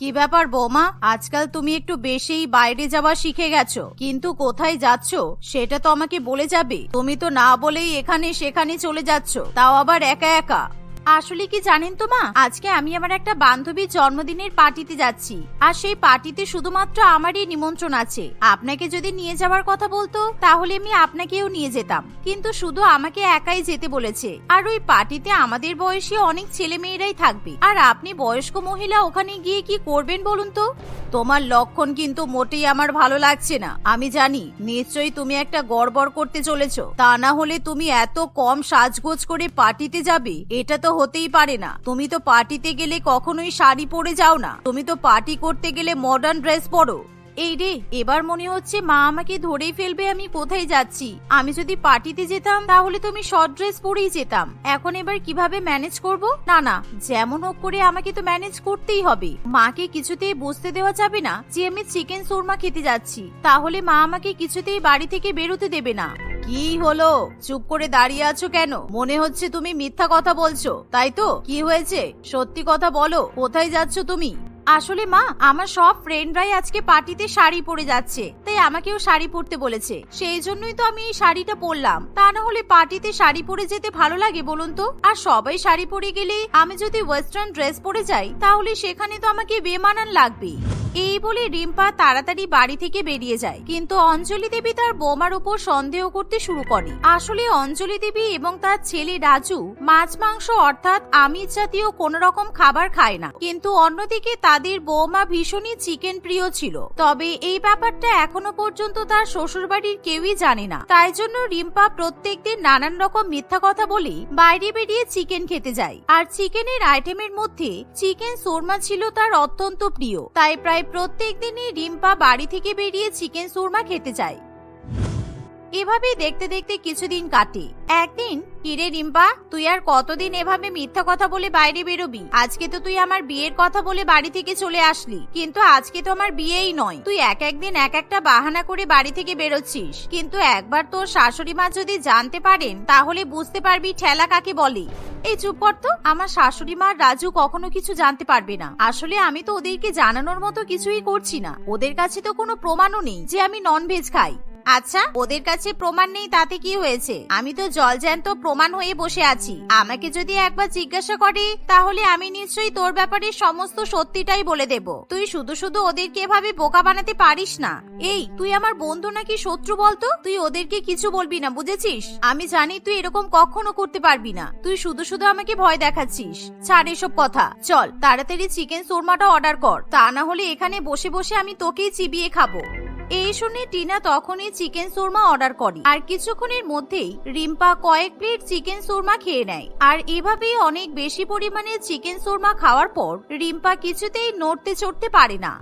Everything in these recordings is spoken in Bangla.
কি ব্যাপার বৌমা? আজকাল তুমি একটু বেশিই বাইরে যাওয়া শিখে গেছো। কিন্তু কোথায় যাচ্ছ? সেটা তো আমাকে বলে যাবে। তুমি তো না বলেই এখানে সেখানে চলে যাচ্ছ। তাও আবার একা একা। আসলে কি জানেন তো মা? আজকে আমি আমার একটা বান্ধবীর জন্মদিনের পার্টিতে যাচ্ছি। আর সেই পার্টিতে শুধুমাত্র আমারই নিমন্ত্রণ আছে। আপনাকে যদি নিয়ে যাওয়ার কথা বলতো, তাহলে আমি আপনাকেও নিয়ে যেতাম। কিন্তু শুধু আমাকে একাই যেতে বলেছে। আর ওই পার্টিতে আমাদের বয়সী অনেক ছেলে মেয়েরাই থাকবে। আর আপনি বয়স্ক মহিলা, ওখানে গিয়ে কি করবেন বলুন তো? তোমার লক্ষণ কিন্তু মোটেই আমার ভালো লাগছে না। আমি জানি, নিশ্চয়ই তুমি একটা গড়বড় করতে চলেছো। তা না হলে তুমি এত কম সাজগোজ করে পার্টিতে যাবে, এটা তো হতেই পারে না। তুমি তো পার্টিতে গেলে কখনোই শাড়ি পরে যাও না। তুমি তো পার্টি করতে গেলে মডার্ন ড্রেস পরো। এই রে, এবার মনে হচ্ছে মা আমাকে ধরেই ফেলবে, আমি কোথায় যাচ্ছি? আমি যদি পার্টিতে যেতাম, তাহলে তো আমি শর্ট ড্রেস পরেই যেতাম। এখন এবার কীভাবে ম্যানেজ করব? না না, যেমন হোক করে আমাকে তো ম্যানেজ করতেই হবে। মাকে কিছুতেই বুঝতে দেওয়া যাবে না, যে আমি চিকেন শোরমা খেতে যাচ্ছি। তাহলে মা আমাকে কিছুতেই বাড়ি থেকে বেরোতে দেবে না। কি হলো? চুপ করে দাঁড়িয়ে আছো কেন? মনে হচ্ছে তুমি মিথ্যা কথা বলছো। তাই তো? কি হয়েছে? সত্যি কথা বলো, কোথায় যাচ্ছ তুমি? আসলে মা, আমার সব ফ্রেন্ডরাই আজকে পার্টিতে শাড়ি পরে যাচ্ছে। তাই আমাকেও শাড়ি পরতে বলেছে। সেই জন্যই তো আমি এই শাড়িটা পরলাম। তা না হলে পার্টিতে শাড়ি পরে যেতে ভালো লাগে বলুন তো? আর সবাই শাড়ি পরে গেলে আমি যদি ওয়েস্টার্ন ড্রেস পরে যাই, তাহলে সেখানে তো আমাকে বেমানান লাগবে এই বলে রিম্পা তাড়াতাড়ি বাড়ি থেকে বেরিয়ে যায়। কিন্তু অঞ্জলি দেবী তার বোমার উপর সন্দেহ করতে শুরু করে। আসলে অঞ্জলি দেবী এবং তার ছেলে রাজু মাছ, মাংস অর্থাৎ আমিষ জাতীয় কোন রকম খাবার খায় না। কিন্তু অন্যদিকে তাদের বৌমা ভীষণই চিকেন প্রিয় ছিল। তবে এই ব্যাপারটা এখনও পর্যন্ত তার শ্বশুরবাড়ির কেউই জানে না। তাই জন্য রিম্পা প্রত্যেক দিন নানান রকম মিথ্যা কথা বলে বাইরে বেরিয়ে চিকেন খেতে যায়। আর চিকেনের আইটেমের মধ্যে চিকেন সোরমা ছিল তার অত্যন্ত প্রিয়। তাই প্রায় প্রত্যেক দিনই রিম্পা বাড়ি থেকে বেরিয়ে চিকেন সুরমা খেতে যায়। এভাবেই দেখতে দেখতে কিছুদিন কাটে। একদিন, কিরে রিম্পা, তুই আর কতদিন এভাবে মিথ্যা কথা বলে বাইরে বেরোবি? আজকে তো তুই আমার বিয়ের কথা বলে বাড়ি থেকে চলে আসলি। কিন্তু আজকে তো আমার বিয়েই নয়। তুই এক একদিন এক একটা বাহানা করে বাড়ি থেকে বেরোচ্ছিস। কিন্তু একবার তোর শাশুড়ি মা যদি জানতে পারেন, তাহলে বুঝতে পারবি ঠেলা কাকে বলে। এই চুপ কর তো। আমার শাশুড়ি মা আর রাজু কখনো কিছু জানতে পারবে না। আসলে আমি তো ওদেরকে জানানোর মতো কিছুই করছি না। ওদের কাছে তো কোনো প্রমাণও নেই যে আমি নন ভেজ খাই। আচ্ছা ওদের কাছে প্রমাণ নেই, তাতে কি হয়েছে? আমি তো জলজ্যান্ত প্রমাণ হয়ে বসে আছি। আমাকে যদি একবার জিজ্ঞাসা করে, তাহলে আমি নিশ্চয়ই তোর ব্যাপারে সমস্ত সত্যিটাই বলে দেব। তুই শুধু শুধু ওদেরকে এভাবে বোকা বানাতে পারিস না। এই, তুই আমার বন্ধু নাকি শত্রু বলতো? তুই ওদেরকে কিছু বলবি না, বুঝেছিস? আমি জানি তুই এরকম কখনো করতে পারবি না। তুই শুধু শুধু আমাকে ভয় দেখাচ্ছিস। ছাড় এসব কথা। চল, তাড়াতাড়ি চিকেন শোরমাটা অর্ডার কর। তা না হলে এখানে বসে বসে আমি তোকেই চিবিয়ে খাব। এই শুনে টিনা তখনই চিকেন সুরমা অর্ডার করে। আর কিছুক্ষণের মধ্যেই রিম্পা কয়েক প্লেট চিকেন সুরমা খেয়ে নেয়। আর এভাবেই অনেক বেশি পরিমাণে চিকেন সুরমা খাওয়ার পর রিম্পা কিছুতেই নড়তে চড়তে পারে না।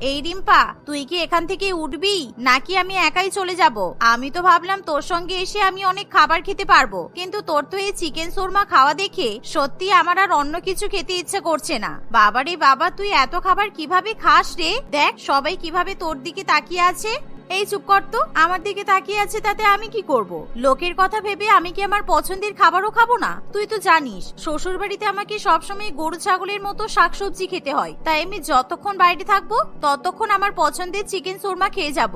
এই রিম্পা, তুই কি এখান থেকে উঠবি? নাকি আমি একাই চলে যাব? আমি তো ভাবলাম তোর সঙ্গে এসে আমি অনেক খাবার খেতে পারব। কিন্তু তোর তো এই চিকেন সুরমা খাওয়া দেখে সত্যি আমার আর অন্য কিছু খেতে ইচ্ছে করছে না। বাবারে বাবা, তুই এত খাবার কীভাবে খাস রে? দেখ, সবাই কীভাবে তোর দিকে তাকিয়ে আছে। এই চুপ কর তো। আমার দিকে তাকিয়ে আছে তাতে আমি কি করব? লোকের কথা ভেবে আমি কি আমার পছন্দের খাবারও খাব না? তুই তো জানিস শ্বশুর বাড়িতে আমাকে সবসময় গরু ছাগলের মতো শাকসবজি খেতে হয়। তাই আমি যতক্ষণ বাইরে থাকব, ততক্ষণ আমার পছন্দের চিকেন শোরমা খেয়ে যাব।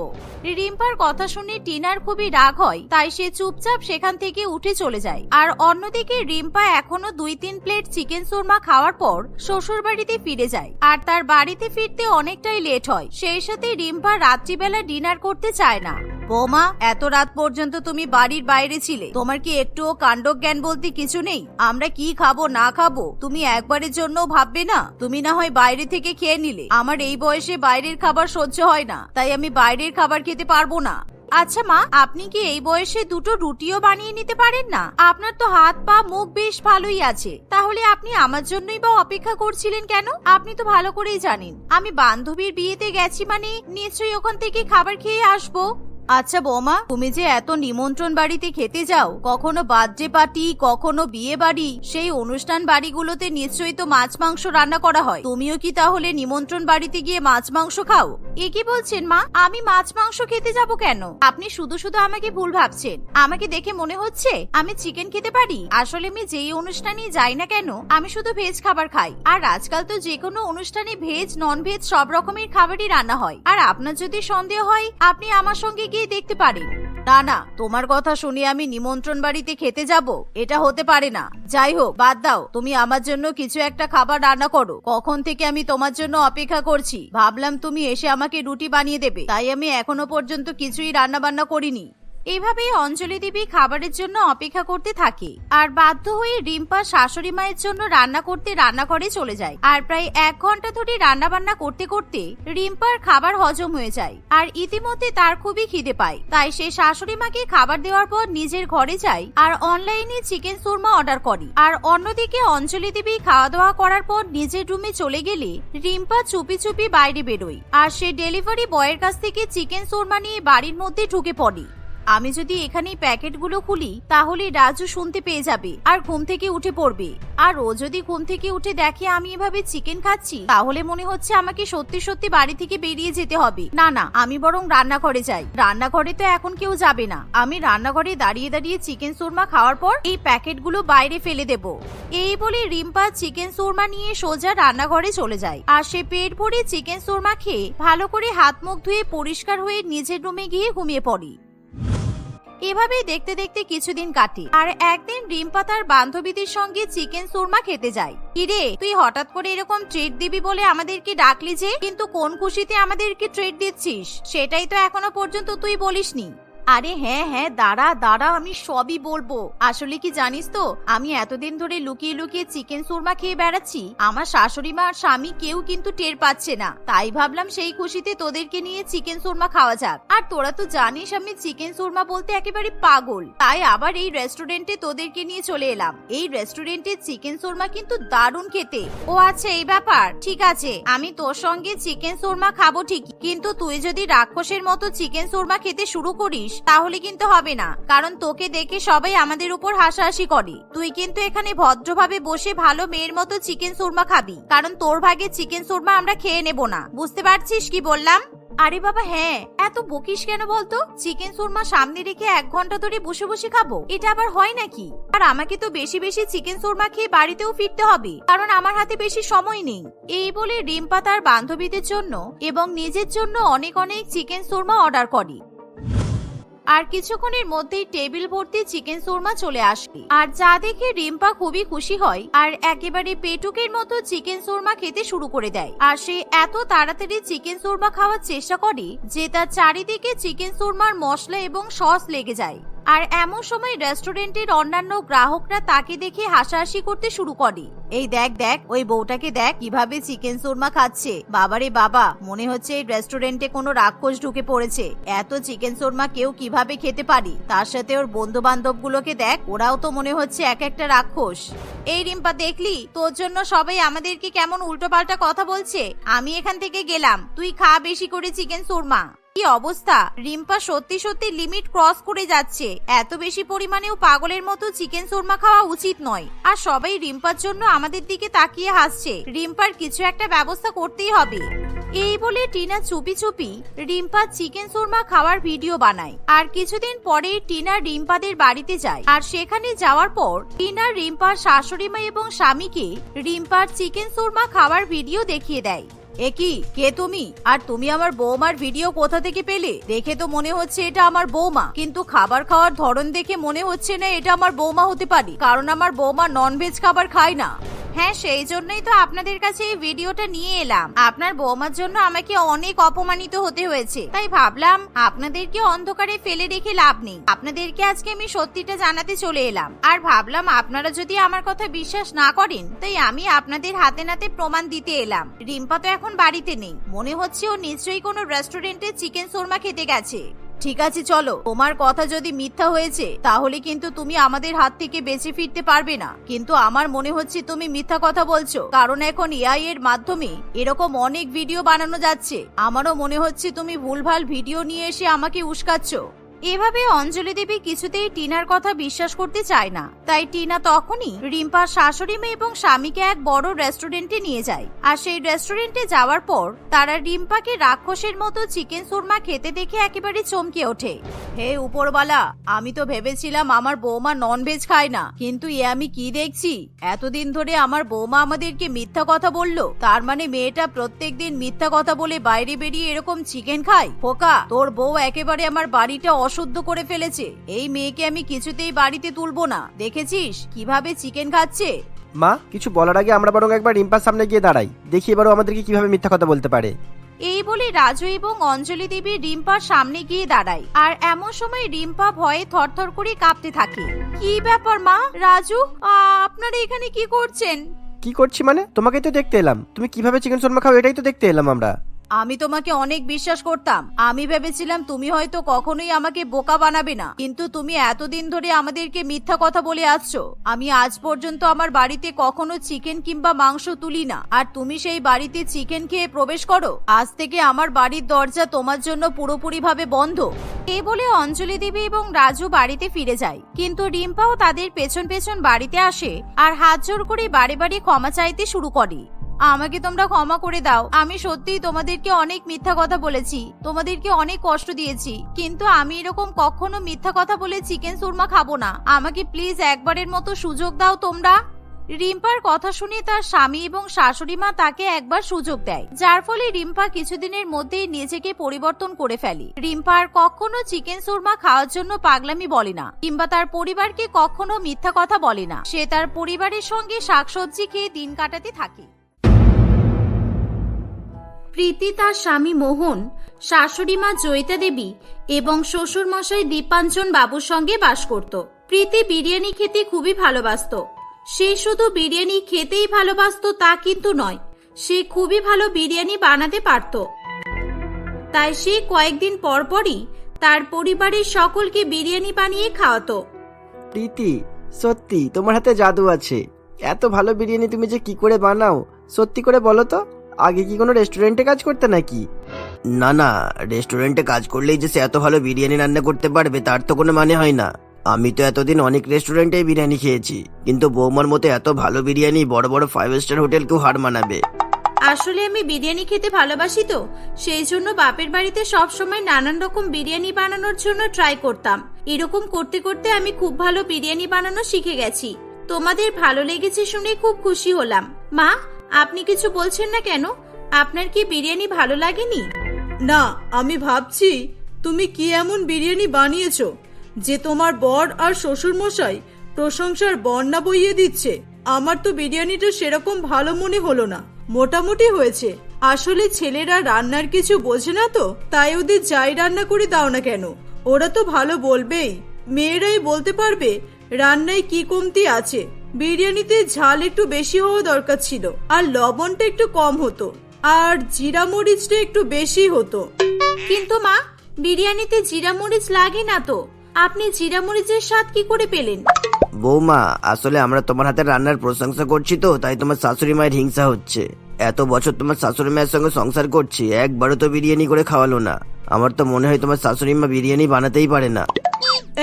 রিম্পার কথা শুনে টিনার খুবই রাগ হয়, তাই সে চুপচাপ সেখান থেকে উঠে চলে যায়। আর অন্যদিকে রিম্পা এখনও দুই তিন প্লেট চিকেন শোরমা খাওয়ার পর শ্বশুর বাড়িতে ফিরে যায়। আর তার বাড়িতে ফিরতে অনেকটাই লেট হয়। সেই সাথে রিম্পা রাত্রিবেলা ডিনার করতে চায় না। বৌমা, এত রাত পর্যন্ত তুমি বাড়ির বাইরে ছিলে। তোমার কি একটুও কাণ্ড জ্ঞান বলতে কিছু নেই? আমরা কি খাব, না খাব? তুমি একবারের জন্য ভাববে না? তুমি না হয় বাইরে থেকে খেয়ে নিলে। আমার এই বয়সে বাইরের খাবার সহ্য হয় না। তাই আমি বাইরের খাবার খেতে পারব না। আচ্ছা মা, আপনি কি এই বয়সে দুটো রুটিও বানিয়ে নিতে পারেন না? আপনার তো হাত, পা, মুখ বেশ ভালোই আছে। তাহলে আপনি আমার জন্যই বা অপেক্ষা করছিলেন কেন? আপনি তো ভালো করেই জানেন। আমি বান্ধবীর বিয়েতে গেছি মানে নিশ্চয়ই ওখান থেকে খাবার খেয়ে আসব। আচ্ছা বৌমা তুমি যে এত নিমন্ত্রণ বাড়িতে খেতে যাও কখনো বার্থডে পার্টি কখনো বিয়ে বাড়ি সেই অনুষ্ঠান বাড়িগুলোতে নিশ্চয়ই তো মাছ মাংস রান্না করা হয়। তুমিও কি তাহলে নিমন্ত্রণ বাড়িতে গিয়ে মাছ মাংস খাও? এ কি বলছেন মা? আমি মাছ মাংস খেতে যাব কেন? আপনি শুধু শুধু আমাকে ভুল ভাবছেন। আমাকে দেখে মনে হচ্ছে আমি চিকেন খেতে পারি। আসলে আমি যেই অনুষ্ঠানে যাই না কেন আমি শুধু ভেজ খাবার খাই। আর আজকাল তো যে কোনো অনুষ্ঠানে ভেজ নন ভেজ সব রকমের খাবারই রান্না হয়। আর আপনার যদি সন্দেহ হয় আপনি আমার সঙ্গে গিয়ে দেখতে পারি। না না, তোমার কথা শুনে আমি নিমন্ত্রণ বাড়িতে খেতে যাব, এটা হতে পারে না। যাই হোক, বাদ দাও, তুমি আমার জন্য কিছু একটা খাবার রান্না করো। কখন থেকে আমি তোমার জন্য অপেক্ষা করছি? ভাবলাম তুমি এসে আমাকে রুটি বানিয়ে দেবে, তাই আমি এখনও পর্যন্ত কিছুই রান্না বান্না করিনি। এভাবেই অঞ্জলি দেবী খাবারের জন্য অপেক্ষা করতে থাকে। আর বাধ্য হয়ে রিম্পা শাশুড়ি মায়ের জন্য রান্না করতে রান্নাঘরে চলে যায়। আর প্রায় এক ঘণ্টা ধরে রান্না বান্না করতে করতে রিম্পার খাবার হজম হয়ে যায়। আর ইতিমধ্যে তার খুবই খিদে পায়। তাই সে শাশুড়ি মাকে খাবার দেওয়ার পর নিজের ঘরে যায় আর অনলাইনে চিকেন সুরমা অর্ডার করে। আর অন্যদিকে অঞ্জলি দেবী খাওয়া দাওয়া করার পর নিজের রুমে চলে গেলে রিম্পা চুপি চুপি বাইরে বেরোয়। আর সে ডেলিভারি বয়ের কাছ থেকে চিকেন সুরমা নিয়ে বাড়ির মধ্যে ঢুকে পড়ে। আমি যদি এখানে প্যাকেটগুলো খুলি, তাহলে রাজু শুনতে পেয়ে যাবে আর ঘুম থেকে উঠে পড়বে। আর ও যদি ঘুম থেকে উঠে দেখে আমি এভাবে চিকেন খাচ্ছি, তাহলে মনে হচ্ছে আমাকে সত্যি সত্যি বাড়ি থেকে বেরিয়ে যেতে হবে। না না, আমি বরং রান্নাঘরে যাই। রান্নাঘরে তো এখন কেউ যাবে না। আমি রান্নাঘরে দাঁড়িয়ে দাঁড়িয়ে চিকেন সুরমা খাওয়ার পর এই প্যাকেটগুলো বাইরে ফেলে দেব। এই বলে রিম্পা চিকেন সুরমা নিয়ে সোজা রান্নাঘরে চলে যায়। আর সে পেট ভরে চিকেন সুরমা খেয়ে ভালো করে হাত মুখ ধুয়ে পরিষ্কার হয়ে নিজের রুমে গিয়ে ঘুমিয়ে পড়ে। এভাবেই দেখতে দেখতে কিছুদিন কাটে। আর একদিন রিম্পা তার বান্ধবীদের সঙ্গে চিকেন সুরমা খেতে যায়। কিরে, তুই হঠাৎ করে এরকম ট্রিট দিবি বলে আমাদেরকে ডাকলি যে? কিন্তু কোন খুশিতে আমাদেরকে ট্রিট দিচ্ছিস? সেটাই তো এখনও পর্যন্ত তুই বলিসনি। আরে হ্যাঁ হ্যাঁ দাঁড়া দাঁড়া, আমি সবই বলব। আসলে কি জানিস তো, আমি এতদিন ধরে লুকিয়ে লুকিয়ে চিকেন সুরমা খেয়ে বেড়াচ্ছি। আমার শাশুড়ি মা আর স্বামী কেউ কিন্তু টের পাচ্ছে না। তাই ভাবলাম সেই খুশিতে তোদেরকে নিয়ে চিকেন সুরমা খাওয়া যাক। আর তোরা তো জানিস আমি চিকেন সুরমা বলতে একেবারে পাগল। তাই আবার এই রেস্টুরেন্টে তোদেরকে নিয়ে চলে এলাম। এই রেস্টুরেন্টের চিকেন সুরমা কিন্তু দারুণ খেতে। ও আচ্ছা এই ব্যাপার, ঠিক আছে। আমি তোর সঙ্গে চিকেন সুরমা খাব ঠিকই। কিন্তু তুই যদি রাক্ষসের মতো চিকেন সুরমা খেতে শুরু করিস তাহলে কিন্তু হবে না, কারণ তোকে দেখে সবাই আমাদের উপর হাসাহাসি করে। তুই কিন্তু এখানে ভদ্রভাবে বসে ভালো মেয়ের মতো চিকেন সুরমা খাবি, কারণ তোর ভাগে চিকেন সুরমা আমরা খেয়ে নেব না। বুঝতে পারছিস কি বললাম? আরে বাবা হ্যাঁ। এত বকিস কেন বলতো? চিকেন সুরমা সামনে রেখে এক ঘণ্টা ধরে বসে বসে খাব, এটা আবার হয় নাকি? আর আমাকে তো বেশি বেশি চিকেন সুরমা খেয়ে বাড়িতেও ফিরতে হবে, কারণ আমার হাতে বেশি সময় নেই। এই বলে রিম্পা তার বান্ধবীদের জন্য এবং নিজের জন্য অনেক অনেক চিকেন সুরমা অর্ডার করে। আর কিছুক্ষণের মধ্যেই টেবিল ভর্তি চিকেন সুরমা চলে আসবে আর যা দেখে রিম্পা খুবই খুশি হয় আর একেবারে পেটুকের মতো চিকেন সুরমা খেতে শুরু করে দেয়। আর সে এত তাড়াতাড়ি চিকেন সুরমা খাওয়ার চেষ্টা করে যে তার চারিদিকে চিকেন সুরমার মশলা এবং সস লেগে যায়। আর এমন সময় রেস্টুরেন্টের অন্যান্য গ্রাহকরা তাকে দেখে হাসাহাসি করতে শুরু করে। এই দেখ দেখ, ওই বউটাকে দেখ, কীভাবে চিকেন সুরমা খাচ্ছে। বাবারে বাবা, মনে হচ্ছে এই রেস্টুরেন্টে কোনো রাক্ষস ঢুকে পড়েছে। এত চিকেন সুরমা কেউ কীভাবে খেতে পারি? তার সাথে ওর বন্ধু বান্ধব গুলোকে দেখ, ওরাও তো মনে হচ্ছে এক একটা রাক্ষস। এই রিম্পা, দেখলি? তোর জন্য সবাই আমাদেরকে কেমন উল্টোপাল্টা কথা বলছে? আমি এখান থেকে গেলাম। তুই খা বেশি করে চিকেন সুরমা কি অবস্থা? রিম্পা সত্যি সত্যি লিমিট ক্রস করে যাচ্ছে। এত বেশি পরিমাণেও পাগলের মতো চিকেন সুরমা খাওয়া উচিত নয়। আর সবাই রিম্পার জন্য আমাদের দিকে তাকিয়ে হাসছে। রিম্পার কিছু একটা ব্যবস্থা করতেই হবে। এই বলে টিনা চুপি চুপি রিম্পা চিকেন সুরমা খাওয়ার ভিডিও বানায়। আর কিছুদিন পরে টিনা রিম্পাদের বাড়িতে যায়। আর সেখানে যাওয়ার পর টিনা রিম্পার শাশুড়ি মা এবং স্বামীকে রিম্পার চিকেন সুরমা খাওয়ার ভিডিও দেখিয়ে দেয়। একি কে? তুমি? আর তুমি আমার বৌমার ভিডিও কোথা থেকে পেলে? দেখে তো মনে হচ্ছে এটা আমার বৌমা। কিন্তু খাবার খাওয়ার ধরন দেখে মনে হচ্ছে না এটা আমার বৌমা হতে পারে। কারণ আমার বৌমা ননভেজ খাবার খায় না। হ্যাঁ সেই জন্যই তো আপনাদের কাছে এই ভিডিওটা নিয়ে এলাম। আপনার বৌমার জন্য আমাকে অনেক অপমানিত হতে হয়েছে। তাই ভাবলাম, আপনাদেরকে অন্ধকারে ফেলে রেখে লাভ নেই। আপনাদেরকে আজকে আমি সত্যিটা জানাতে চলে এলাম। আর ভাবলাম, আপনারা যদি আমার কথা বিশ্বাস না করেন, তাই আমি আপনাদের হাতে নাতে প্রমাণ দিতে এলাম। রিম্পা তো এখন বাড়িতে নেই। মনে হচ্ছে ও নিশ্চয়ই কোনো রেস্টুরেন্টে চিকেন শোরমা খেতে গেছে। ঠিক আছে, চলো। তোমার কথা যদি মিথ্যা হয়েছে, তাহলে কিন্তু তুমি আমাদের হাত থেকে বেঁচে ফিরতে পারবে না। কিন্তু আমার মনে হচ্ছে তুমি মিথ্যা কথা বলছো। কারণ এখন এআই এর মাধ্যমে এরকম অনেক ভিডিও বানানো যাচ্ছে। আমারও মনে হচ্ছে তুমি ভুলভাল ভিডিও নিয়ে এসে আমাকে উস্কাচ্ছ। এভাবে অঞ্জলি দেবী কিছুতেই টিনার কথা বিশ্বাস করতে চায় না। তাই টিনা তখনই রিম্পার শাশুড়ি মেয়ে এবং স্বামীকে এক বড় রেস্টুরেন্টে নিয়ে যায়। আর সেই রেস্টুরেন্টে যাওয়ার পর তারা রিম্পাকে রাক্ষসের মতো চিকেন সুরমা খেতে দেখে একেবারে চমকে ওঠে। হে উপরওয়ালা, আমি তো ভেবেছিলাম আমার বৌমা নন ভেজ খায় না। কিন্তু এ আমি কি দেখছি? এতদিন ধরে আমার বৌমা আমাদেরকে মিথ্যা কথা বলল। তার মানে মেয়েটা প্রত্যেক দিন মিথ্যা কথা বলে বাইরে বেরিয়ে এরকম চিকেন খায়? খোকা, তোর বউ একেবারে আমার বাড়িটা অশুদ্ধ করে ফেলেছে। এই মেয়েকে আমি কিছুতেই বাড়িতে তুলবো না। দেখেছিস? কীভাবে চিকেন খাচ্ছে? মা কিছু বলার আগে আমরা বরং একবার রিম্পার সামনে গিয়ে দাঁড়াই। দেখি এবারও আমাদেরকে কীভাবে মিথ্যা কথা বলতে পারে। এই বলে রাজু এবং অঞ্জলি দেবী রিম্পার সামনে গিয়ে দাঁড়ায়। আর এমন সময় রিম্পা ভয়ে থরথর করে কাঁপতে থাকে। কি ব্যাপার মা? রাজু আপনারা এখানে কি করছেন? কি করছি মানে? তোমাকেই তো দেখতে এলাম। তুমি কীভাবে চিকেন শর্মা খাও এটাই তো দেখতে এলাম আমরা। আমি তোমাকে অনেক বিশ্বাস করতাম। আমি ভেবেছিলাম তুমি হয়তো কখনোই আমাকে বোকা বানাবে না। কিন্তু তুমি এতদিন ধরে আমাদেরকে মিথ্যা কথা বলে আসছো। আমি আজ পর্যন্ত আমার বাড়িতে কখনো চিকেন কিংবা মাংস তুলি না। আর তুমি সেই বাড়িতে চিকেন খেয়ে প্রবেশ করো। আজ থেকে আমার বাড়ির দরজা তোমার জন্য পুরোপুরি ভাবে বন্ধ। এ বলে অঞ্জলি দেবী এবং রাজু বাড়িতে ফিরে যায়। কিন্তু রিম্পাও তাদের পেছন পেছন বাড়িতে আসে। আর হাত জোর করে বারে বাড়ি ক্ষমা চাইতে শুরু করে। আমাকে তোমরা ক্ষমা করে দাও। আমি সত্যিই তোমাদেরকে অনেক মিথ্যা কথা বলেছি। তোমাদেরকে অনেক কষ্ট দিয়েছি। কিন্তু আমি এরকম কখনো মিথ্যা কথা বলে চিকেন সুরমা খাব না। আমাকে প্লিজ একবারের মতো সুযোগ দাও তোমরা। রিম্পার কথা শুনে তার স্বামী এবং শাশুড়ি মা তাকে একবার সুযোগ দেয়। যার ফলে রিম্পা কিছুদিনের মধ্যেই নিজেকে পরিবর্তন করে ফেলে। রিম্পা আর কখনো চিকেন সুরমা খাওয়ার জন্য পাগলামি বলে না। কিংবা তার পরিবারকে কখনো মিথ্যা কথা বলে না। সে তার পরিবারের সঙ্গে শাকসবজি খেয়ে দিন কাটাতে থাকে। প্রীতি তার স্বামী মোহন, শাশুড়ি মা জয়িতা দেবী এবং শ্বশুর মশাই দীপাঞ্জন বাবুর সঙ্গে বাস করত। প্রীতি বিরিয়ানি খেতে খুবই ভালোবাসত। সে শুধু বিরিয়ানি খেতেই ভালোবাসতো তা কিন্তু নয়, সে খুবই ভালো বিরিয়ানি বানাতে পারত। তাই সে কয়েকদিন পরপরই তার পরিবারের সকলকে বিরিয়ানি বানিয়ে খাওয়াতো। প্রীতি, সত্যি, তোমার হাতে জাদু আছে। এত ভালো বিরিয়ানি তুমি যে কি করে বানাও, সত্যি করে বলো তো। আগে কি কোনো রেস্টুরেন্টে কাজ করতে নাকি? না না রেস্টুরেন্টে কাজ করলেই যে সে এত ভালো বিরিয়ানি রান্না করতে পারবে তার তো কোনো মানে হয় না। আমি তো এতদিন অনেক রেস্টুরেন্টে বিরিয়ানি খেয়েছি কিন্তু বৌমার মতো এত ভালো বিরিয়ানি বড় বড় ফাইভ স্টার হোটেলকেও হার মানাবে। আসলে আমি বিরিয়ানি খেতে ভালোবাসি তো সেই জন্য বাপের বাড়িতে সব সময় নানান রকম বিরিয়ানি বানানোর জন্য ট্রাই করতাম। এরকম করতে করতে আমি খুব ভালো বিরিয়ানি বানানো শিখে গেছি। তোমাদের ভালো লেগেছে শুনে খুব খুশি হলাম। মা আপনি কিছু বলছেন না কেন? আপনার কি বিরিয়ানি ভালো লাগেনি? না, আমি ভাবছি তুমি কি এমন বিরিয়ানি বানিয়েছো যে তোমার বর আর শ্বশুর মশাই প্রশংসার বন্যা বইয়ে দিচ্ছে? আমার তো বিরিয়ানিটা সেরকম ভালো মনে হলো না। মোটামুটি হয়েছে। আসলে ছেলেরা রান্নার কিছু বোঝে না তো, তাই ওদের যাই রান্না করে দাও না কেন? ওরা তো ভালো বলবেই। মেয়েরাই বলতে পারবে রান্নায় কি কমতি আছে। বিরিয়ানিতে ঝাল একটু বেশি হওয়া দরকার ছিল আর লবণটা একটু কম হতো আর জিরা মরিচটা একটু বেশি হতো। কিন্তু মা বিরিয়ানিতে জিরা মরিচ লাগে না তো আপনি জিরা মরিচের স্বাদ কি করে পেলেন? বৌমা আসলে আমরা তোমার হাতের রান্নার প্রশংসা করছি তো তাই তোমার শাশুড়ি মায়ের হিংসা হচ্ছে। এত বছর তোমার শাশুড়ি মায়ের সঙ্গে সংসার করছি একবারও তো বিরিয়ানি করে খাওয়ালো না। আমার তো মনে হয় তোমার শাশুড়ি মা বিরিয়ানি বানাতেই পারে না।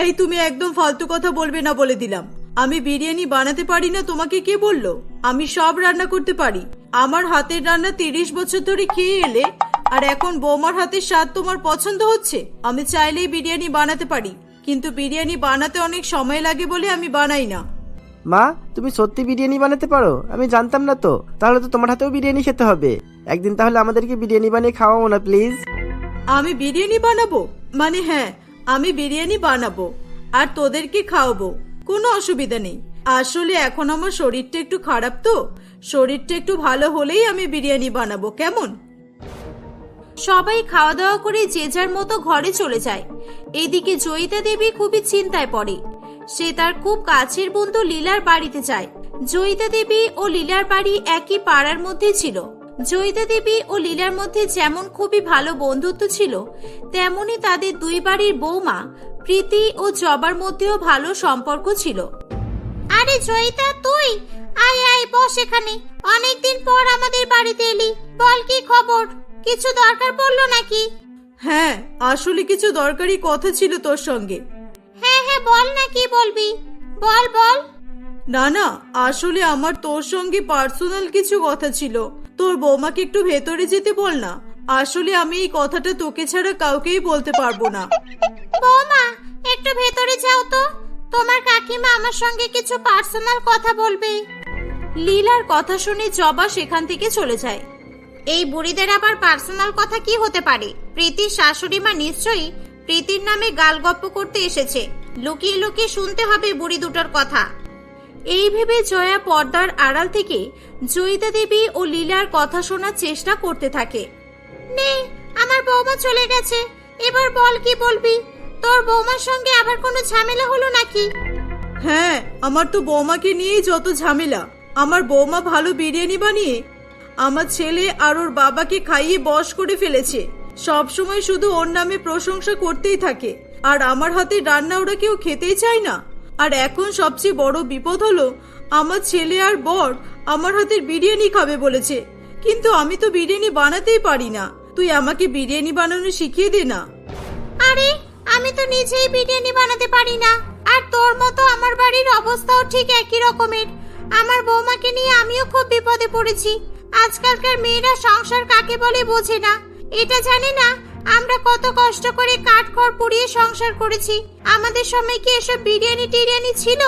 এই তুমি একদম ফালতু কথা বলবে না বলে দিলাম। আমি বিরিয়ানি বানাতে পারি না তোমাকে কে বলল? আমি সব রান্না করতে পারি। আমার হাতের রান্না তিরিশ বছর ধরে খেয়ে এলে আর এখন বৌমার হাতের স্বাদ তোমার পছন্দ হচ্ছে? আমি চাইলেই বিরিয়ানি বানাতে পারি কিন্তু বিরিয়ানি বানাতে অনেক সময় লাগে বলে আমি বানাই না। মা তুমি সত্যি বিরিয়ানি বানাতে পারো? আমি জানতাম না তো। তাহলে তো তোমার হাতেও বিরিয়ানি খেতে হবে। একদিন তাহলে আমাদেরকে বিরিয়ানি বানিয়ে খাওয়াও না প্লিজ। আমি বিরিয়ানি বানাবো? মানে হ্যাঁ আমি বিরিয়ানি বানাবো আর তোদেরকে খাওয়াবো। কোনো অসুবিধা নেই। আসলে এখন আমার শরীরটা একটু খারাপ তো। শরীরটা একটু ভালো হলেই আমি বিরিয়ানি বানাবো, কেমন? সবাই খাওয়া দাওয়া করে যে যার মতো ঘরে চলে যায়। এদিকে জয়িতা দেবী খুবই চিন্তায় পড়ে। সে তার খুব কাছের বন্ধু লীলার বাড়িতে যায়। জয়িতা দেবী ও লীলার বাড়ি একই পাড়ার মধ্যে ছিল। জয়িতা দেবী ও লীলার মধ্যে যেমন খুবই ভালো বন্ধুত্ব ছিল তেমনি তাদের দুই বাড়ির বৌমা প্রীতি ও জবার মধ্যেও ভালো সম্পর্ক ছিল। আরে জয়িতা তুই? আয় আয় বস এখানে। অনেকদিন পর আমাদের বাড়িতে এলি। বল কি খবর? কিছু দরকার পড়ল নাকি? হ্যাঁ আসলে কিছু দরকারি কথা ছিল তোর সঙ্গে। হ্যাঁ হ্যাঁ বল না কি বলবি। বল বল। না না আসলে আমার তোর সঙ্গে পার্সোনাল কিছু কথা ছিল। তোর বৌমাকে একটু ভেতরে যেতে বল না। আসলে আমি এই কথাটা তোকে ছাড়া কাউকেই বলতে পারব না। বৌমা একটু ভেতরে যাও তো। তোমার কাকিমা আমার সঙ্গে কিছু পার্সোনাল কথা বলবে। লীলার কথা শুনে জবা সেখান থেকে চলে যায়। এই বুড়িদের আবার পার্সোনাল কথা কি হতে পারে? প্রীতির শাশুড়ি মা নিশ্চয়ই প্রীতির নামে গালগপ্প করতে এসেছে। লুকিয়ে লুকিয়ে শুনতে হবে বুড়ি দুটোর কথা। এই ভেবে জয়া পর্দার আড়াল থেকে জয়িতা দেবী ও লীলার কথা শোনার চেষ্টা করতে থাকে। নে, আমার বৌমা চলে গেছে। এবার বল কি বলবি? তোর বৌমার সঙ্গে আবার কোনো ঝামেলা হলো নাকি? হ্যাঁ আমার তো বৌমাকে নিয়েই যত ঝামেলা। আমার বৌমা ভালো বিরিয়ানি বানিয়ে আমার ছেলে আর ওর বাবাকে খাইয়ে বশ করে ফেলেছে। সব সময় শুধু ওর নামে প্রশংসা করতেই থাকে। আর আমার হাতে রান্না ওরা কেউ খেতেই চায় না। আর এখন সবচেয়ে বড় বিপদ হলো, আমার ছেলে আর বর আমার হাতের বিরিয়ানি খাবে বলেছে। কিন্তু আমি তো বিরিয়ানি বানাতেই পারি না। তুই আমাকে বিরিয়ানি বানানো শিখিয়ে দে না। আরে, আমি তো নিজেই বিরিয়ানি বানাতে পারি না। আর তোর মতো আমার বাড়ির অবস্থাও ঠিক একই রকমের। আমার বৌমাকে নিয়ে আমিও খুব বিপদে পড়েছি। আজকালকার মেয়েরা সংসার কাকে বলে বোঝে না। এটা জানে না আমরা কত কষ্ট করে কাঠখড় পুড়িয়ে সংসার করেছি। আমাদের সময় কি এসব বিরিয়ানি টিরিয়ানি ছিল?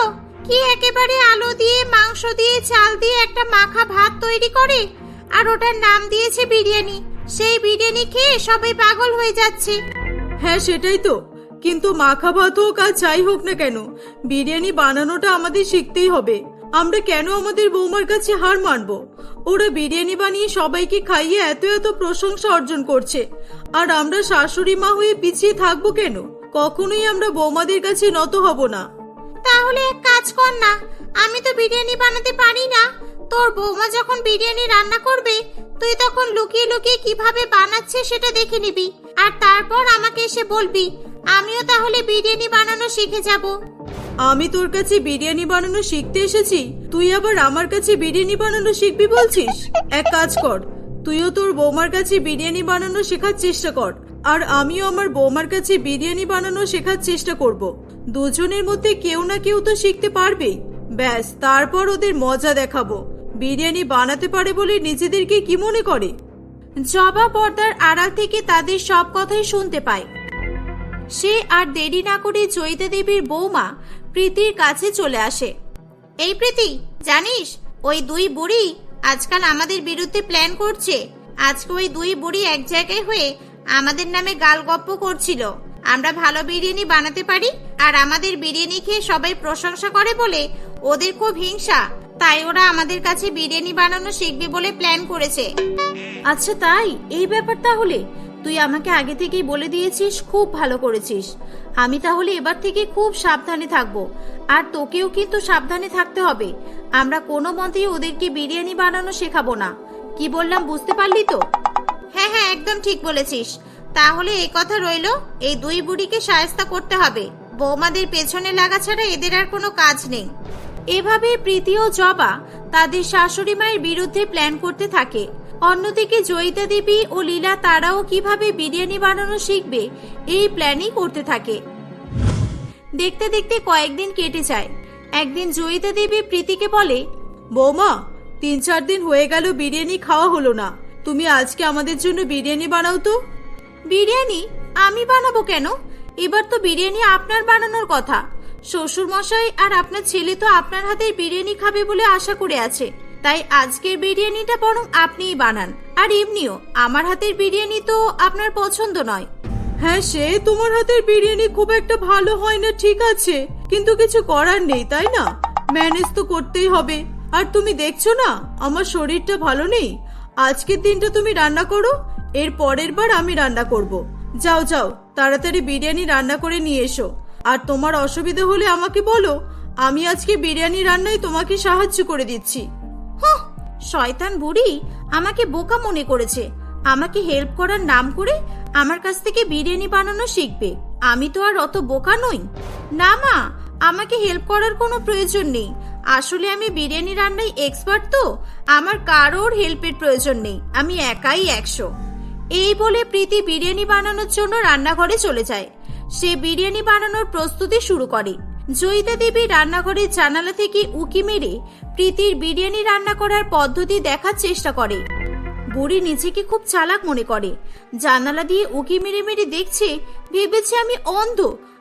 কি একেবারে আলু দিয়ে, মাংস দিয়ে, চাল দিয়ে একটা মাখা ভাত তৈরি করে? আর ওটার নাম দিয়েছে বিরিয়ানি। সেই বিরিয়ানি খেয়ে সবাই পাগল হয়ে যাচ্ছে। হ্যাঁ সেটাই তো। কিন্তু মাখা ভাত হোক আর যাই হোক না কেন, বিরিয়ানি বানানোটা আমাদের শিখতেই হবে। আমরা কেন আমাদের বৌমার কাছে হার মানবো? ওরা বিরিয়ানি বানিয়ে সবাইকে খাইয়ে এত এত প্রশংসা অর্জন করছে। আর আমরা শাশুড়ি মা হয়ে পিছিয়ে থাকব কেন? কখনোই আমরা বৌমাদের কাছে নত হব না। তাহলে এক কাজ কর না, আমি তো বিরিয়ানি বানাতে পারি না। তোর বৌমা যখন বিরিয়ানি রান্না করবে, তুই তখন লুকিয়ে লুকিয়ে কীভাবে বানাচ্ছে সেটা দেখে নিবি। আর তারপর আমাকে এসে বলবি, আমিও তাহলে বিরিয়ানি বানানো শিখে যাব। আমি তোর কাছে বিরিয়ানি বানানো শিখতে এসেছি। তুই আবার আমার কাছে বিরিয়ানি বানানো শিখবি বলছিস? এক কাজ কর। তুইও তোর বৌমার কাছে বিরিয়ানি বানানো শেখার চেষ্টা কর। আর আমিও আমার বৌমার কাছে বিরিয়ানি বানানো শেখার চেষ্টা করব। দুজনের মধ্যে কেউ না কেউ তো শিখতে পারবেই। ব্যাস, তারপর ওদের মজা দেখাবো। বিরিয়ানি বানাতে পারে বলে নিজেদেরকে কি মনে করে? জবা পর্দার আড়াল থেকে তাদের সব কথাই শুনতে পায় সে আর দেরি না করে জয়িতা দেবীর বৌমা প্রীতির কাছে চলে আসে। এই প্রীতি, জানিস, ওই দুই বুড়ি আজকাল আমাদের বিরুদ্ধে প্ল্যান করছে। আজকে ওই দুই বুড়ি এক জায়গায় হয়ে আমাদের নামে গালগপ্প করছিল। আমরা ভালো বিরিয়ানি বানাতে পারি আর আমাদের বিরিয়ানি খেয়ে সবাই প্রশংসা করে বলে ওদের খুব হিংসা। তাই ওরা আমাদের কাছে বিরিয়ানি বানানো শিখবে বলে প্ল্যান করেছে। আচ্ছা তাই? এই ব্যাপার তাহলে? তুই আমাকে আগে থেকেই বলে দিয়েছিস, খুব ভালো করেছিস। আমি তাহলে এবার থেকে খুব সাবধানে থাকব। আর তোকেও কিন্তু সাবধানে থাকতে হবে। আমরা কোনো মতেই ওদেরকে বিরিয়ানি বানানো শেখাবো না। কি বললাম, বুঝতে পারলি তো? হ্যাঁ হ্যাঁ একদম ঠিক বলেছিস। তাহলে এই কথা রইল, এই দুই বুড়িকে সায়স্তা করতে হবে। বৌমাদের পেছনে লাগা ছাড়া এদের আর কোনো কাজ নেই। এভাবে প্রীতি ও জবা তাদের শাশুড়ি মায়ের বিরুদ্ধে প্ল্যান করতে থাকে। অন্যদিকে জয়িতা দেবী ও লীলা তারাও কীভাবে বিরিয়ানি বানানো শিখবে, এই প্ল্যানই করতে থাকে। দেখতে দেখতে কয়েকদিন কেটে যায়। একদিন জয়িতা দেবী প্রীতিকে বলে, বৌমা, তিন চার দিন হয়ে গেল বিরিয়ানি খাওয়া হলো না। তুমি আজকে আমাদের জন্য বিরিয়ানি বানাও তো। বিরিয়ানি? আমি বানাবো কেন? এবার তো বিরিয়ানি আপনার বানানোর কথা। শ্বশুর মশাই আর আপনার ছেলে তো আপনার হাতের বিরিয়ানি খাবে বলে আশা করে আছে। তাই আজকের বিরিয়ানিটা বরং আপনিই বানান। আর এমনিও, আমার হাতের বিরিয়ানি তো আপনার পছন্দ নয়। হ্যাঁ সে তোমার হাতের বিরিয়ানি খুব একটা ভালো হয় না, ঠিক আছে। কিন্তু কিছু করার নেই, তাই না? ম্যানেজ তো করতেই হবে। আর তুমি দেখছ না, আমার শরীরটা ভালো নেই? আজকের দিনটা তুমি রান্না করো, এর পরের বার আমি রান্না করব। যাও যাও, তাড়াতাড়ি বিরিয়ানি রান্না করে নিয়ে এসো। আর তোমার অসুবিধা হলে আমাকে বলো, আমি আজকে বিরিয়ানি রান্নায় তোমাকে সাহায্য করে দিচ্ছি। শয়তান বুড়ি, আমাকে বোকা মনে করেছে। আমাকে হেল্প করার নাম করে আমার কাছ থেকে বিরিয়ানি বানানো শিখবে। আমি তো আর অত বোকা নই। না মা, আমাকে হেল্প করার কোনো প্রয়োজন নেই। আসলে আমি বিরিয়ানি রান্নায় এক্সপার্ট তো, আমার কারোর হেল্পের প্রয়োজন নেই। আমি একাই একশো। এই বলে প্রীতি বিরিয়ানি বানানোর জন্য রান্নাঘরে চলে যায়। সে বিরিয়ানি বানানোর প্রস্তুতি শুরু করে। জয়িতা দেবী রান্নাঘরের জানালা থেকে উকি মেরে প্রীতির বিরিয়ানি রান্না করার পদ্ধতি দেখার চেষ্টা করে। বুড়ি নিজেকে খুব চালাক মনে করে। জানালা দিয়ে উকি মেরে মেরে দেখছে, ভেবেছে আমি অন্ধ।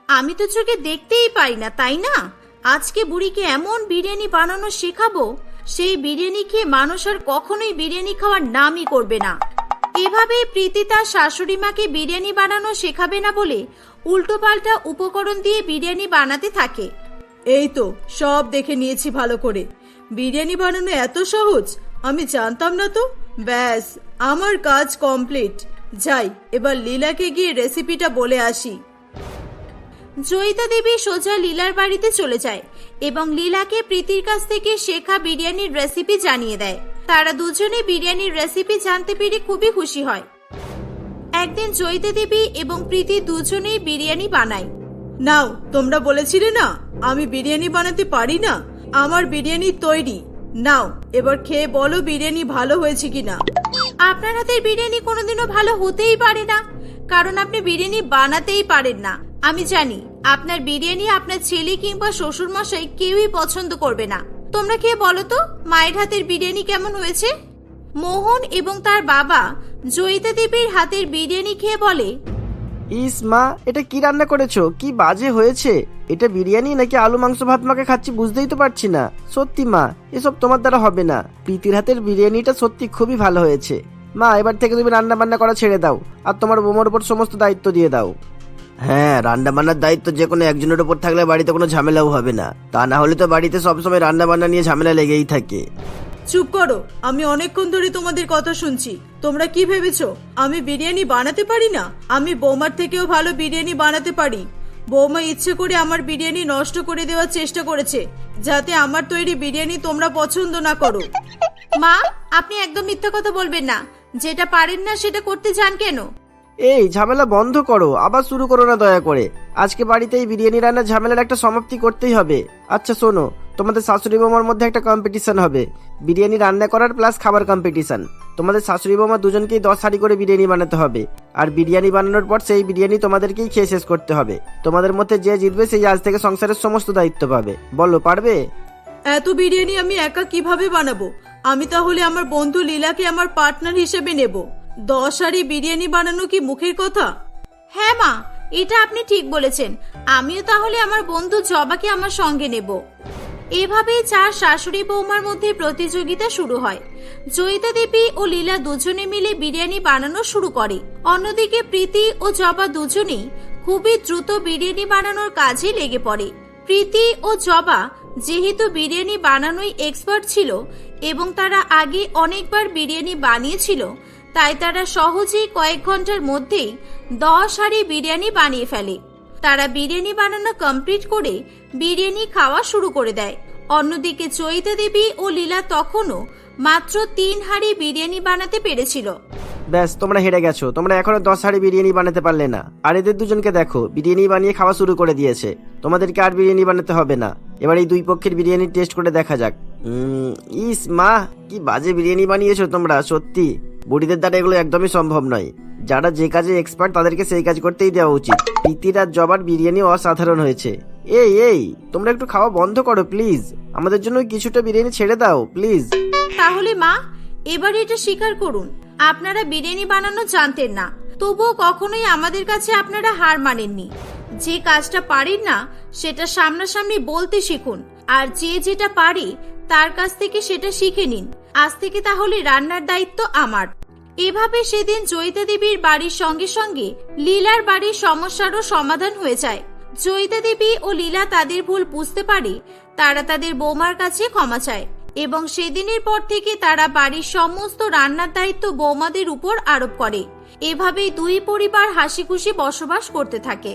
আমি তো চোখে দেখতেই পাই না, তাই না? আজকে বুড়িকে এমন বিরিয়ানি বানানো শেখাবো, সেই বিরিয়ানি খেয়ে মানুষ আর কখনোই বিরিয়ানি খাওয়ার নামই করবে না। এভাবে প্রীতি তার শাশুড়ি মাকে বিরিয়ানি বানানো শেখাবে না বলে উল্টোপাল্টা উপকরণ দিয়ে বিরিয়ানি বানাতে থাকে। এই তো, সব দেখে নিয়েছি ভালো করে। বিরিয়ানি বানানো এত সহজ, আমি জানতাম না তো। ব্যাস, আমার কাজ কমপ্লিট। যাই, এবার লীলাকে গিয়ে রেসিপিটা বলে আসি। জয়িতা দেবী সোজা লীলার বাড়িতে চলে যায় এবং লীলাকে প্রীতির কাছ থেকে শেখা বিরিয়ানির রেসিপি জানিয়ে দেয়। তারা দুজনে বিরিয়ানির রেসিপি জানতে পেরে খুবই খুশি হয়। একদিন জয়িতা দেবী এবং প্রীতি দুজনেই বিরিয়ানি বানায়। নাও তোমরা বলেছিলে না আমি বিরিয়ানি বানাতে পারি না আমার বিরিয়ানি তৈরি। নাও এবার খেয়ে বলো বিরিয়ানি ভালো হয়েছে কিনা। আপনার হাতের বিরিয়ানি কোনোদিনও ভালো হতেই পারে না কারণ আপনি বিরিয়ানি বানাতেই পারেন না। আমি জানি আপনার বিরিয়ানি আপনার ছেলে কিংবা শ্বশুর মশাই কেউই পছন্দ করবে না। তোমরা কে বলো তো মায়ের হাতের বিরিয়ানি কেমন হয়েছে? মোহন এবং তার বাবা জয়িতা দেবীর হাতের বিরিয়ানি খেয়ে বলে ইস মা এটা কি রান্না করেছ? কি বাজে হয়েছে? এটা বিরিয়ানি নাকি আলু মাংস ভাত মাকে খাচ্ছি বুঝতেই তো পারছি না। সত্যি মা এসব তোমার দ্বারা হবে না। প্রীতির হাতের বিরিয়ানিটা সত্যি খুবই ভালো হয়েছে। মা এবার থেকে তুমি রান্না বান্না করা ছেড়ে দাও আর তোমার বোমার উপর সমস্ত দায়িত্ব দিয়ে দাও। হ্যাঁ রান্না বান্নার দায়িত্ব যে কোনো একজনের উপর থাকলে বাড়িতে কোনো ঝামেলাও হবে না। তা না হলে তো বাড়িতে সবসময় রান্না বান্না নিয়ে ঝামেলা লেগেই থাকে। চুপ করো আমি অনেকক্ষণ ধরে তোমাদের কথা শুনছি। তোমরা কি ভেবেছো? আমি বিরিয়ানি বানাতে পারি না? আমি বৌমার থেকেও ভালো বিরিয়ানি বানাতে পারি। বৌমা ইচ্ছে করে আমার বিরিয়ানি নষ্ট করে দেওয়ার চেষ্টা করেছে যাতে আমার তৈরি বিরিয়ানি তোমরা পছন্দ না করো। মা আপনি একদম মিথ্যা কথা বলবেন না। যেটা পারেন না সেটা করতে চান কেন? এই ঝামেলা বন্ধ করো। আবার শুরু করো না দয়া করে। আজকে বাড়িতে এই বিরিয়ানি রান্নার ঝামেলার একটা সমাপ্তি করতেই হবে। আচ্ছা শোনো। তোমাদের শাশুড়ি বৌমার মধ্যে একটা কম্পিটিশন হবে। বিরিয়ানি রান্না করার প্লাস খাবার কম্পিটিশন তোমাদের শাশুড়ি বৌমা দুজনকেই দশ হাঁড়ি করে বিরিয়ানি বানাতে হবে। আর বিরিয়ানি বানানোর পর সেই বিরিয়ানি তোমাদেরকেই খেয়ে শেষ করতে হবে। তোমাদের মধ্যে যে জিতবে সেই আজ থেকে সংসারের সমস্ত দায়িত্ব পাবে। বলো পারবে? এত বিরিয়ানি আমি একা কীভাবে বানাবো? আমি তাহলে আমার বন্ধু লীলাকে আমার পার্টনার হিসেবে নেব। দশ হাড়ি বিরিয়ানি বানানো কি মুখের কথা? হ্যাঁ মা এটা আপনি ঠিক বলেছেন। আমিও তাহলে আমার বন্ধু জবাকে আমার সঙ্গে নেব। এভাবেই চার শাশুড়ি বৌমার মধ্যে প্রতিযোগিতা শুরু হয়। জয়িতা দেবী ও লীলা দুজনে মিলে বিরিয়ানি বানানো শুরু করে। অন্যদিকে প্রীতি ও জবা দুজনেই খুবই দ্রুত বিরিয়ানি বানানোর কাজে লেগে পড়ে। প্রীতি ও জবা যেহেতু বিরিয়ানি বানানোই এক্সপার্ট ছিল এবং তারা আগে অনেকবার বিরিয়ানি বানিয়েছিল, তাই তারা সহজেই কয়েক ঘণ্টার মধ্যেই দশ হাঁড়ি বিরিয়ানি বানিয়ে ফেলে। তারা বিরিয়ানি বানানো কমপ্লিট করে বিরিয়ানি খাওয়া শুরু করে দেয়। অন্যদিকে চৈতা দেবী ও লীলা তখনও মাত্র তিন হাঁড়ি বিরিয়ানি বানাতে পেরেছিল। ব্যাস, তোমরা হেরে গেছো। তোমরা এখনও দশ হাঁড়ি বিরিয়ানি বানাতে পারলে না। আর এদের দুজনকে দেখো, বিরিয়ানি বানিয়ে খাওয়া শুরু করে দিয়েছে। তোমাদেরকে আর বিরিয়ানি বানাতে হবে না। এবার এই দুই পক্ষের বিরিয়ানি টেস্ট করে দেখা যাক। ইস, মা, কি বাজে বিরিয়ানি বানিয়েছো তোমরা, সত্যি। বুড়িদের দ্বারা এগুলো একদমই সম্ভব নয়। যারা যে কাজে এক্সপার্ট তাদেরকে সেই কাজ করতেই দেওয়া উচিত। প্রীতির জবার বিরিয়ানি অসাধারণ হয়েছে। এই এই, তোমরা একটু খাওয়া বন্ধ করো, প্লিজ। আমাদের জন্য কিছুটা বিরিয়ানি ছেড়ে দাও, প্লিজ। তাহলে, মা, এবার এটা স্বীকার করুন। আপনারা বিরিয়ানি বানানো জানতেন না। তবুও কখনোই আমাদের কাছে আপনারা হার মানেননি। যে কাজটা পারেন না, সেটা সামনাসামনি বলতে শিখুন। আর যে যেটা পারে তার কাছ থেকে সেটা শিখে নিন। আজ থেকে তাহলে রান্নার দায়িত্ব আমার। এভাবে সেদিন জয়িতা দেবীর বাড়ির সঙ্গে সঙ্গে লীলার বাড়ির সমস্যারও সমাধান হয়ে যায়। জয়িতা দেবী ও লীলা তাদের ভুল বুঝতে পারে, তারা তাদের বৌমার কাছে ক্ষমা চায় এবং সেদিনের পর থেকে তারা বাড়ির সমস্ত রান্নার দায়িত্ব বৌমাদের উপর আরোপ করে। এভাবেই দুই পরিবার হাসি খুশি বসবাস করতে থাকে।